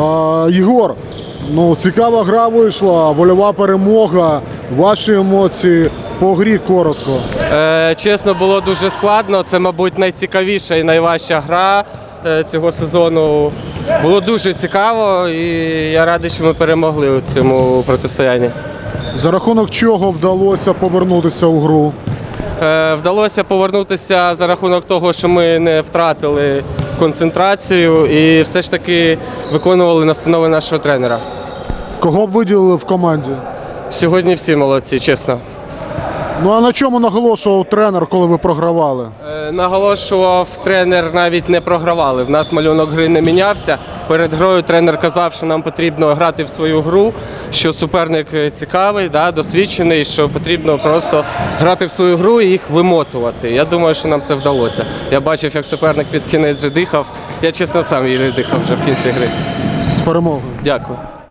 А, ну цікава гра вийшла, вольова перемога. Ваші емоції по грі коротко. Е, чесно, було дуже складно. Це, мабуть, найцікавіша і найважча гра е, цього сезону. Було дуже цікаво, і я радий, що ми перемогли у цьому протистоянні. За рахунок чого вдалося повернутися у гру? Е, вдалося повернутися за рахунок того, що ми не втратили концентрацію і все ж таки виконували настанови нашого тренера. Кого б виділили в команді? Сьогодні всі молодці, чесно. Ну а на чому наголошував тренер, коли ви програвали? Е, Наголошував тренер, навіть не програвали. В нас малюнок гри не мінявся. Перед грою тренер казав, що нам потрібно грати в свою гру, що суперник е, цікавий, да, досвідчений, що потрібно просто грати в свою гру і їх вимотувати. Я думаю, що нам це вдалося. Я бачив, як суперник під кінець вже дихав. Я чесно сам її дихав вже в кінці гри. З перемогою. Дякую.